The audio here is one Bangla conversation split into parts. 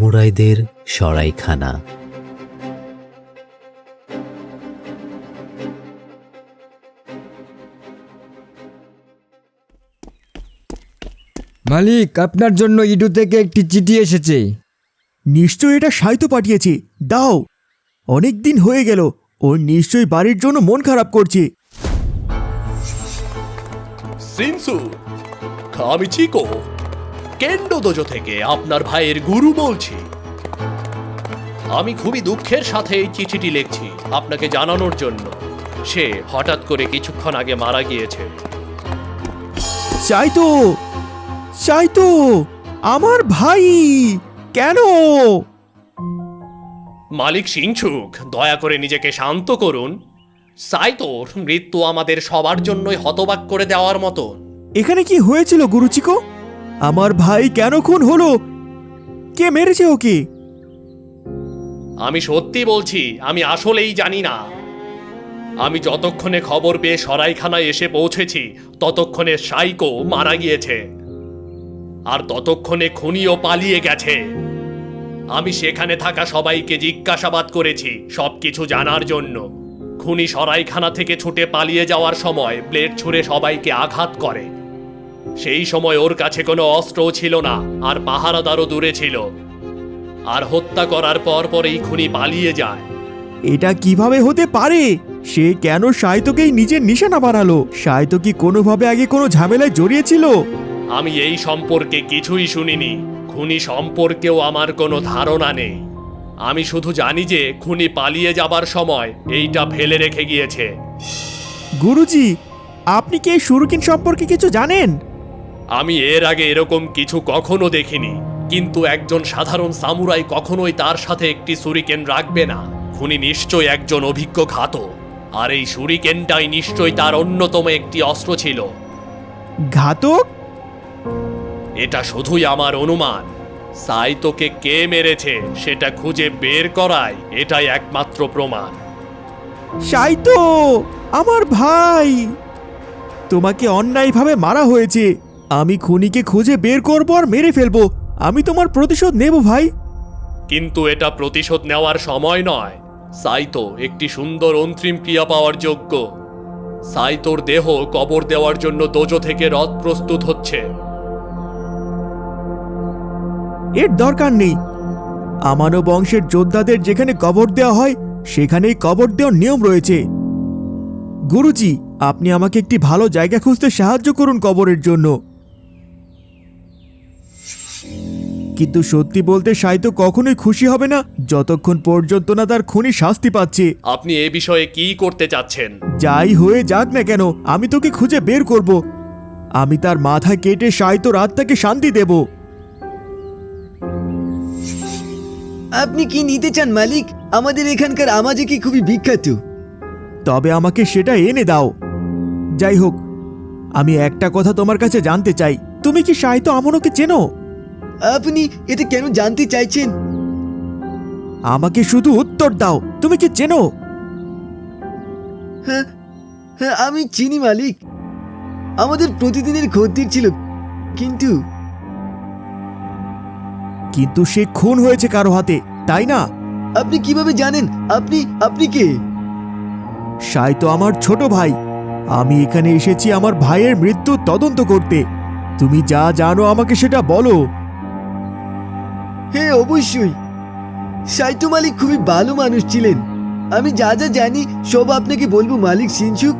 সামুরাইদের সরাইখানা। মালিক আপনার জন্য ইডু থেকে একটি চিঠি এসেছে। নিশ্চয়ই এটা সাহিত্য পাঠিয়েছে। দাও। অনেক দিন হয়ে গেল। ও নিশ্চয়ই বাড়ির জন্য মন খারাপ করছে। সিনসু আমি চিকো কেন্ডো দোজো থেকে আপনার ভাইয়ের গুরু বলছি। আমি খুবই দুঃখের সাথে এই চিঠিটি লিখছি আপনাকে জানানোর জন্য। সে হঠাৎ করে কিছুক্ষণ আগে মারা গিয়েছে। চাই তো চাই তো আমার ভাই কেন? মালিক সিংছুক দয়া করে নিজেকে শান্ত করুন। সাইতোর মৃত্যু আমাদের সবার জন্যই হতবাক করে দেওয়ার মতন। এখানে কি হয়েছিল গুরুচিকো? আমার ভাই কেন খুন হলো? কে মেরেছে ওকে আমি সত্যি বলছি, আমি আসলেই জানি না। আমি যতক্ষণে খবর পেয়ে সরাইখানায় এসে পৌঁছেছি, ততক্ষণে সাইকো মারা গিয়েছে। আর ততক্ষণে খুনিও পালিয়ে গেছে। আমি সেখানে থাকা সবাইকে জিজ্ঞাসাবাদ করেছি, সবকিছু জানার জন্য। খুনি সরাইখানা থেকে ছুটে পালিয়ে যাওয়ার সময় ব্লেড ছুঁড়ে সবাইকে আঘাত করে। সেই সময় ওর কাছে কোনো অস্ত্রও ছিল না আর পাহারাদারও দূরে ছিল। আর হত্যা করার পর পরেই খুনি পালিয়ে যায়। এটা কীভাবে হতে পারে? সে কেন সাহিত্যকেই নিজের নিশানা বানালো সাহিত্য কি কোনোভাবে আগে কোনো ঝামেলায় জড়িয়েছিল? আমি এই সম্পর্কে কিছুই শুনিনি। খুনি সম্পর্কেও আমার কোনো ধারণা নেই। আমি শুধু জানি যে খুনি পালিয়ে যাবার সময় এইটা ফেলে রেখে গিয়েছে। গুরুজি আপনি কি এই সুরকিন সম্পর্কে কিছু জানেন? আমি এর আগে এরকম কিছু কখনো দেখিনি। কিন্তু একজন সাধারণ সামুরাই কখনোই তার সাথে একটি সুরিকেন রাখবে না। খুনি নিশ্চয় একজন অভিজ্ঞ ঘাতক। আর এই সুরিকেনটাই নিশ্চয়ই তার অন্যতম একটি অস্ত্র ছিল। ঘাতক? এটা শুধুই আমার অনুমান। সাইতোকে কে মেরেছে সেটা খুঁজে বের করাই এটাই একমাত্র প্রমাণ। সাহিত্য আমার ভাই! তোমাকে অন্যায়ভাবে মারা হয়েছে। আমি খুনিকে খুঁজে বের করব আর মেরে ফেলব। আমি তোমার প্রতিশোধ নেব ভাই। কিন্তু এটা প্রতিশোধ নেওয়ার সময় নয়। সাইতো একটি সুন্দর অন্তিম ক্রিয়া পাওয়ার যোগ্য। সাইতোর দেহ কবর দেওয়ার জন্য দোজো থেকে রথ প্রস্তুত হচ্ছে। এর দরকার নেই। আমানো বংশের যোদ্ধাদের যেখানে কবর দেওয়া হয় সেখানেই কবর দেওয়ার নিয়ম রয়েছে। গুরুজি আপনি আমাকে একটি ভালো জায়গা খুঁজতে সাহায্য করুন কবরের জন্য। কিন্তু সত্যি বলতে সাহিত্য কখনোই খুশি হবে না। যতক্ষণ পর্যন্ত না তার খুনি শাস্তি পাচ্ছে। আপনি এ বিষয়ে কি করতে চাচ্ছেন? যাই হয়ে যাক না কেন আমি তোকে খুঁজে বের করব। আমি তার মাথা কেটে সাহিত্যর আত্মাকে শান্তি দেব। আপনি কি নিতে চান মালিক? আমাদের এখানকার আমাজে কি খুবই বিখ্যাত। তবে আমাকে সেটা এনে দাও। যাই হোক আমি একটা কথা তোমার কাছে জানতে চাই। তুমি কি সাহিত্য আমনকে চেনো? আপনি এটা কেন জানতে চাইছেন? আমাকে শুধু উত্তর দাও। তুমি কি চেনো? হ্যাঁ হ্যাঁ আমি চিনি, মালিক। আমাদের প্রতিদিনের খদ্দের ছিল, কিন্তু কিন্তু সে খুন হয়েছে কারও হাতে, তাই না? আপনি কীভাবে জানেন? আপনি আপনি কে? সাই তো আমার ছোট ভাই। আমি এখানে এসেছি আমার ভাইয়ের মৃত্যু তদন্ত করতে। তুমি যা জানো আমাকে সেটা বলো। হ্যাঁ অবশ্যই। সাইতো মালিক খুবই ভালো মানুষ ছিলেন। আমি যা যা জানি সব আপনাকে বলব মালিক সিনসুক।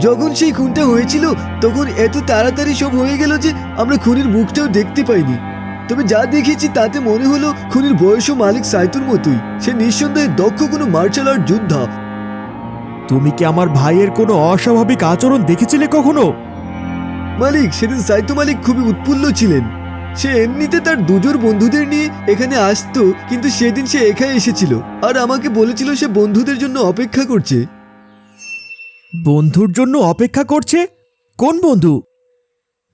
যখন সেই খুনটা হয়েছিল তখন এত তাড়াতাড়ি সব হয়ে গেল যে আমরা খুনির মুখটাও দেখতে পাইনি। তবে যা দেখেছি তাতে মনে হলো খুনির বয়সও মালিক সাইতুর মতোই। সে নিঃসন্দেহে দক্ষ কোনো মার্শাল আর্ট যোদ্ধা। তুমি কি আমার ভাইয়ের কোনো অস্বাভাবিক আচরণ দেখেছিলে কখনো? মালিক সেদিন সাইতো মালিক খুবই উৎফুল্ল ছিলেন। সে এমনিতে তার দুজোর বন্ধুদের নিয়ে এখানে আসতো কিন্তু সেদিন সে একাই এসেছিল। আর আমাকে বলেছিল সে বন্ধুদের জন্য অপেক্ষা করছে। বন্ধুর জন্য অপেক্ষা করছে? কোন বন্ধু?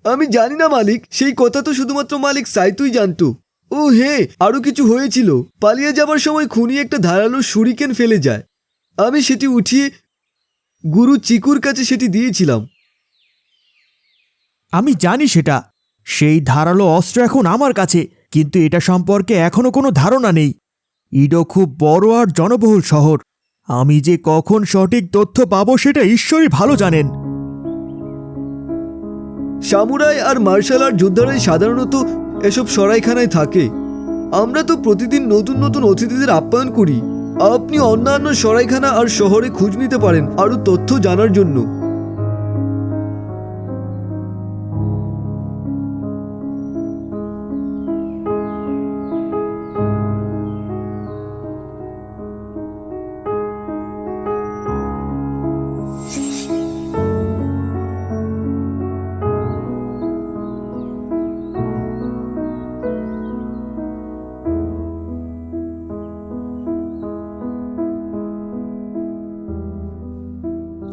আমি জানি না মালিক। সেই কথা তো শুধুমাত্র মালিক সাইতুই জানতো। ও হে আরও কিছু হয়েছিল। পালিয়ে যাবার সময় খুনি একটা ধারালো সুরিকেন ফেলে যায়। আমি সেটি উঠিয়ে গুরু চিকুর কাছে সেটি দিয়েছিলাম। আমি জানি সেটা। সেই ধারালো অস্ত্র এখন আমার কাছে, কিন্তু এটা সম্পর্কে এখনও কোনো ধারণা নেই। ইডো খুব বড় আর জনবহুল শহর। আমি যে কখন সঠিক তথ্য পাবো সেটা ঈশ্বরই ভালো জানেন। সামুরাই আর মার্শাল আর্ট যোদ্ধারাই সাধারণত এসব সরাইখানায় থাকে। আমরা তো প্রতিদিন নতুন নতুন অতিথিদের আপ্যায়ন করি। আপনি অন্যান্য সরাইখানা আর শহরে খোঁজ নিতে পারেন আরও তথ্য জানার জন্য।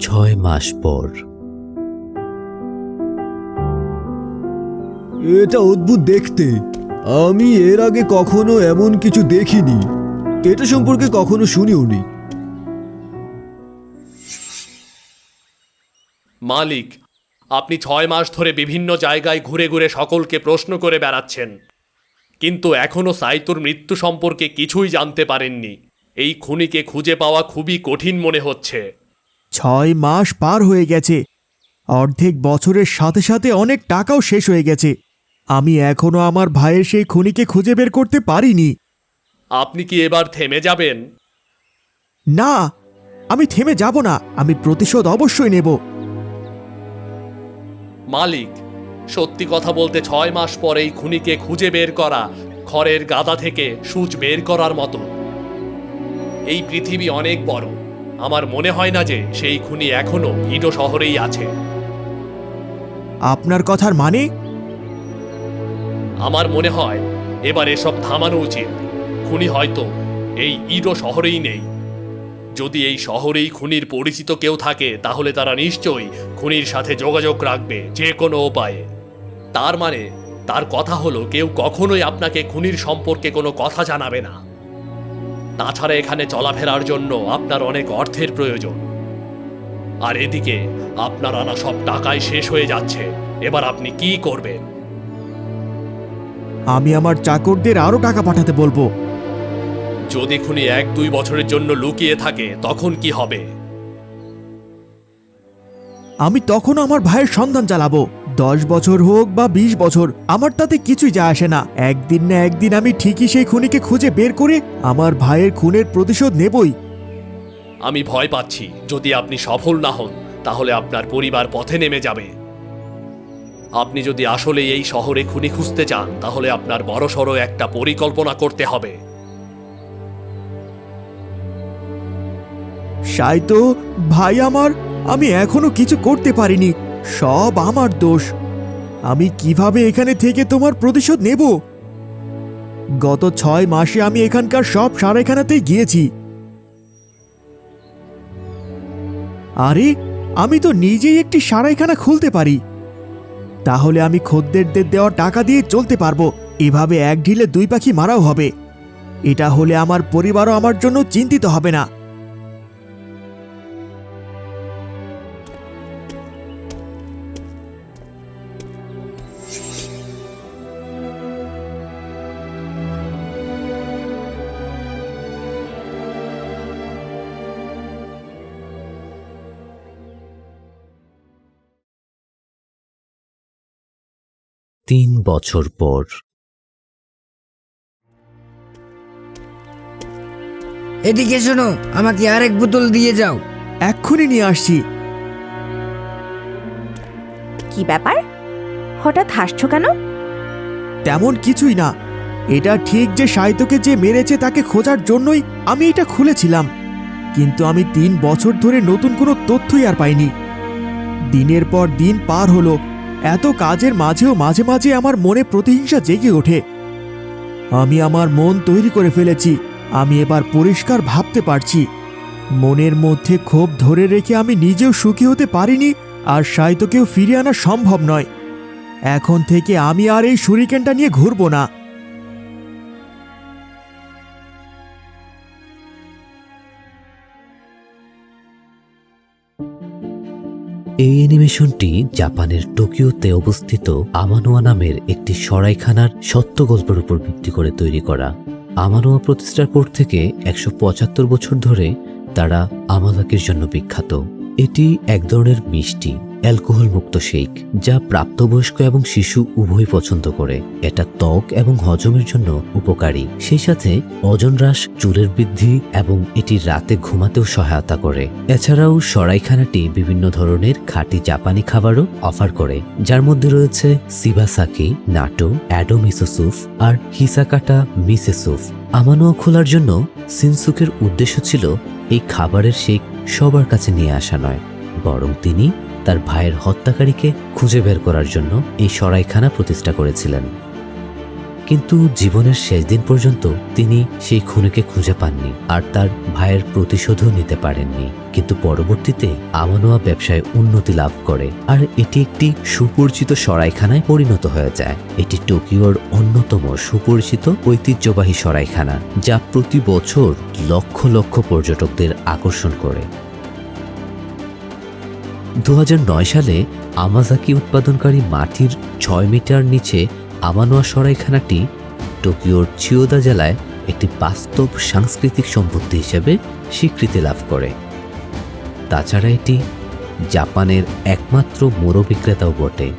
ছয় মাস পর। এটা অদ্ভুত দেখতে। আমি এর আগে কখনো এমন কিছু দেখিনি। এটা সম্পর্কে কখনো শুনিও নি। মালিক আপনি ছয় মাস ধরে বিভিন্ন জায়গায় ঘুরে ঘুরে সকলকে প্রশ্ন করে বেড়াচ্ছেন। কিন্তু এখনও সাইতুর মৃত্যু সম্পর্কে কিছুই জানতে পারেননি। এই খুনিকে খুঁজে পাওয়া খুবই কঠিন মনে হচ্ছে। ছয় মাস পার হয়ে গেছে। অর্ধেক বছরের সাথে সাথে অনেক টাকাও শেষ হয়ে গেছে। আমি এখনও আমার ভাইয়ের সেই খুনিকে খুঁজে বের করতে পারিনি। আপনি কি এবার থেমে যাবেন? না আমি থেমে যাব না। আমি প্রতিশোধ অবশ্যই নেব। মালিক সত্যি কথা বলতে ছয় মাস পরেই খুনিকে খুঁজে বের করা খড়ের গাদা থেকে সূচ বের করার মতো। এই পৃথিবী অনেক বড়। আমার মনে হয় না যে সেই খুনি এখনও ইডো শহরেই আছে। আপনার কথার মানে? আমার মনে হয় এবার এসব থামানো উচিত। খুনি হয়তো এই ইডো শহরেই নেই। যদি এই শহরেই খুনির পরিচিত কেউ থাকে তাহলে তারা নিশ্চয়ই খুনির সাথে যোগাযোগ রাখবে যে কোনো উপায়ে। তার মানে তার কথা হলো কেউ কখনোই আপনাকে খুনির সম্পর্কে কোনো কথা জানাবে না। তাছাড়া এখানে চলাফেরার জন্য আপনার অনেক অর্থের প্রয়োজন। আর এদিকে আপনার আনা সব টাকাই শেষ হয়ে যাচ্ছে। এবার আপনি কি করবেন? আমি আমার চাকরদের আরও টাকা পাঠাতে বলব। যদি খুনি এক দুই বছরের জন্য লুকিয়ে থাকে তখন কি হবে? আমি তখন আমার ভাইয়ের সন্ধান চালাবো। দশ বছর হোক বা বিশ বছর আমার তাতে কিছুই যায় আসে না। একদিন না একদিন আমি ঠিকই সেই খুনিকে খুঁজে বের করে আমার ভাইয়ের খুনের প্রতিশোধ নেবই। আমি ভয় পাচ্ছি যদি আপনি সফল না হন তাহলে আপনার পরিবার পথে নেমে যাবে। আপনি যদি আসলে এই শহরে খুনি খুঁজতে চান তাহলে আপনার বড়সড় একটা পরিকল্পনা করতে হবে। সাইতো ভাই আমার আমি এখনও কিছু করতে পারিনি। সব আমার দোষ। আমি কীভাবে এখানে থেকে তোমার প্রতিশোধ নেব? গত ছয় মাসে আমি এখানকার সব সারাইখানাতেই গিয়েছি। আরে, আমি তো নিজেই একটি সারাইখানা খুলতে পারি। তাহলে আমি খদ্দেরদের দেওয়া টাকা দিয়ে চলতে পারব। এভাবে এক ঢিলে দুই পাখি মারাও হবে। এটা হলে আমার পরিবারও আমার জন্য চিন্তিত হবে না। তিন বছর পর। এদিকে শোনো আমাকে আরেক বোতল দিয়ে যাও। এক্ষুনি নিয়ে আসছি। কি ব্যাপার? হঠাৎ হাসছো কেন? তেমন কিছুই না। এটা ঠিক যে সাহিত্যকে যে মেরেছে তাকে খোঁজার জন্যই আমি এটা খুলেছিলাম। কিন্তু আমি তিন বছর ধরে নতুন কোনো তথ্যই আর পাইনি। দিনের পর দিন পার হলো। এত কাজের মাঝেও মাঝে মাঝে আমার মনে প্রতিহিংসা জেগে ওঠে। আমি আমার মন তৈরি করে ফেলেছি, আমি এবার পরিষ্কার ভাবতে পারছি। মনের মধ্যে ক্ষোভ ধরে রেখে আমি নিজেও সুখী হতে পারিনি আর সাহিত্যকেও ফিরিয়ে আনা সম্ভব নয়। এখন থেকে আমি আর এই সুরিকেনটা নিয়ে ঘুরবো না। এই অ্যানিমেশনটি জাপানের টোকিওতে অবস্থিত আমানোয়া নামের একটি সরাইখানার সত্য গল্পের উপর ভিত্তি করে তৈরি করা। আমানোয়া প্রতিষ্ঠার পর থেকে একশো পঁচাত্তর বছর ধরে তারা আমাদাকের জন্য বিখ্যাত। এটি এক ধরনের মিষ্টি। অ্যালকোহল মুক্ত শেক, যা প্রাপ্তবয়স্ক এবং শিশু উভয় পছন্দ করে। এটা ত্বক এবং হজমের জন্য উপকারী। সেই সাথে ওজন হ্রাস, চুলের বৃদ্ধি এবং এটি রাতে ঘুমাতেও সহায়তা করে। এছাড়াও সরাইখানাটি বিভিন্ন ধরনের খাঁটি জাপানি খাবারও অফার করে। যার মধ্যে রয়েছে সিবাসাকি, নাটো অ্যাডো মিসো আর হিসাকাটা মিসে স্যুপ আমানোয়া খোলার জন্য সিনসুকের উদ্দেশ্য ছিল, এই খাবারের শেক সবার কাছে নিয়ে আসা নয়, বরং তিনি তার ভাইয়ের হত্যাকারীকে খুঁজে বের করার জন্য এই সরাইখানা প্রতিষ্ঠা করেছিলেন। কিন্তু জীবনের শেষ দিন পর্যন্ত তিনি সেই খুনিকে খুঁজে পাননি আর তার ভাইয়ের প্রতিশোধও নিতে পারেননি। কিন্তু পরবর্তীতে আমানোয়া ব্যবসায় উন্নতি লাভ করে আর এটি একটি সুপরিচিত সরাইখানায় পরিণত হয়ে যায়। এটি টোকিওর অন্যতম সুপরিচিত ঐতিহ্যবাহী সরাইখানা যা প্রতি বছর লক্ষ লক্ষ পর্যটকদের আকর্ষণ করে। দু হাজার নয় সালে আমাজাকি উৎপাদনকারী মাটির ছয় মিটার নিচে আমানোয়া সরাইখানাটি টোকিওর চিওদা জেলায় একটি বাস্তব সাংস্কৃতিক সম্পত্তি হিসেবে স্বীকৃতি লাভ করে। তাছাড়া এটি জাপানের একমাত্র মোড় বিক্রেতাও বটে।